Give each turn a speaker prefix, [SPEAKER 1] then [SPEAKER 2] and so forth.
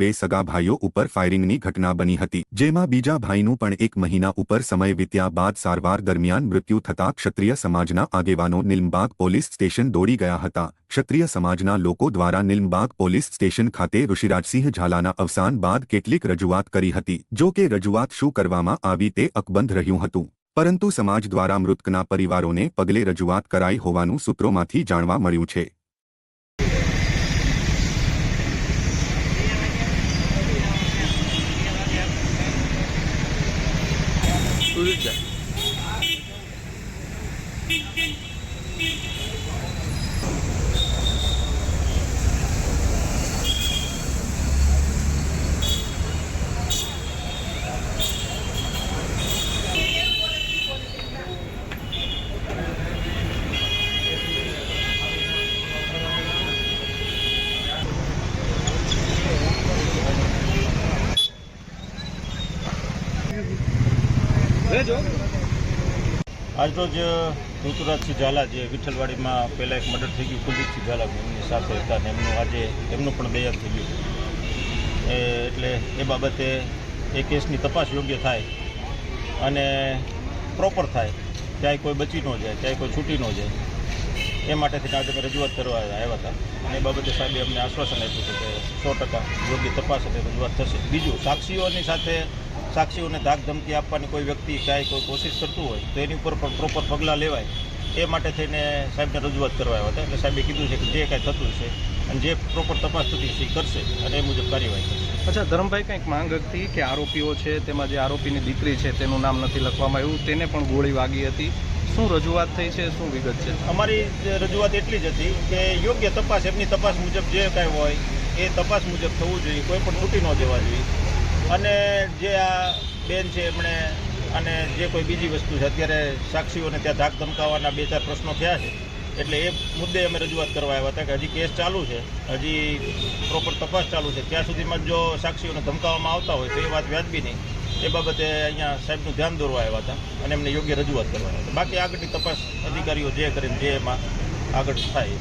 [SPEAKER 1] બે સગા ભાઈઓ ઉપર ફાયરિંગની ઘટના બની હતી, જેમાં બીજા ભાઈનું પણ એક મહિના ઉપર સમય વીત્યા બાદ સારવાર દરમિયાન મૃત્યુ થતા ક્ષત્રિય સમાજના આગેવાનો નિલમબાગ પોલીસ સ્ટેશન દોડી ગયા હતા. ક્ષત્રિય સમાજના લોકો દ્વારા નિલમબાગ પોલીસ સ્ટેશન ખાતે ઋષિરાજસિંહ ઝાલાના અવસાન બાદ કેટલીક રજૂઆત કરી હતી, જો કે રજૂઆત શું કરવામાં આવી તે અકબંધ રહ્યું હતું. પરંતુ સમાજ દ્વારા મૃતકના પરિવારોને પગલે રજૂઆત કરાઈ હોવાનું સૂત્રોમાંથી જાણવા મળ્યું છે.
[SPEAKER 2] સુરત જાય
[SPEAKER 3] આજરોજ ઋતુરાજસિંહ ઝાલા જે વિઠ્ઠલવાડીમાં પહેલાં એક મર્ડર થઈ ગયું કુલદીપસિંહ ઝાલા એમની સાથે હતા અને એમનું આજે, એમનું પણ દયા થઈ ગયું. એટલે એ બાબતે એ કેસની તપાસ યોગ્ય થાય અને પ્રોપર થાય. ક્યાંય કોઈ બચી ન જાય, ક્યાંય કોઈ છૂટી ન જાય. એ માટેથી આજે રજૂઆત કરવા આવ્યા હતા. અને એ બાબતે સાહેબે અમને આશ્વાસન આપ્યું છે કે સો ટકા યોગ્ય તપાસ અને રજૂઆત થશે. બીજું, સાક્ષીઓની સાથે સાક્ષીઓને ધાક ધમકી આપવાની કોઈ વ્યક્તિ ક્યાંય કોઈ કોશિશ કરતું હોય તો એની ઉપર પણ પ્રોપર પગલાં લેવાય. એ માટે થઈને સાહેબને રજૂઆત કરવા આવ્યા હતા. એટલે સાહેબે કીધું છે કે જે કાંઈ થતું છે અને જે પ્રોપર તપાસ થતી છે કરશે અને એ મુજબ કાર્યવાહી કરશે.
[SPEAKER 2] અચ્છા ધરમભાઈ કંઈક માંગ હતી કે આરોપીઓ છે તેમાં જે આરોપીની દીકરી છે તેનું નામ નથી લખવામાં આવ્યું તેને પણ ગોળી વાગી હતી. શું રજૂઆત થઈ છે શું વિગત છે?
[SPEAKER 3] અમારી રજૂઆત એટલી જ હતી કે યોગ્ય તપાસ એમની તપાસ મુજબ જે કાંઈ હોય એ તપાસ મુજબ થવું જોઈએ કોઈ પણ છૂટી ન જવા જોઈએ. અને જે આ બેન છે એમણે અને જે કોઈ બીજી વસ્તુ છે, અત્યારે સાક્ષીઓને ત્યાં ધાક ધમકાવવાના બે ચાર પ્રશ્નો થયા છે. એટલે એ મુદ્દે અમે રજૂઆત કરવા આવ્યા હતા કે હજી કેસ ચાલુ છે, હજી પ્રોપર તપાસ ચાલુ છે. ત્યાં સુધીમાં જો સાક્ષીઓને ધમકાવવામાં આવતા હોય તો એ વાત વ્યાજબી નહીં. એ બાબતે અહીંયા સાહેબનું ધ્યાન દોરવા આવ્યા હતા અને એમને યોગ્ય રજૂઆત કરવા હતા. બાકી આગળની તપાસ અધિકારીઓ જે કરીને જે એમાં આગળ થાય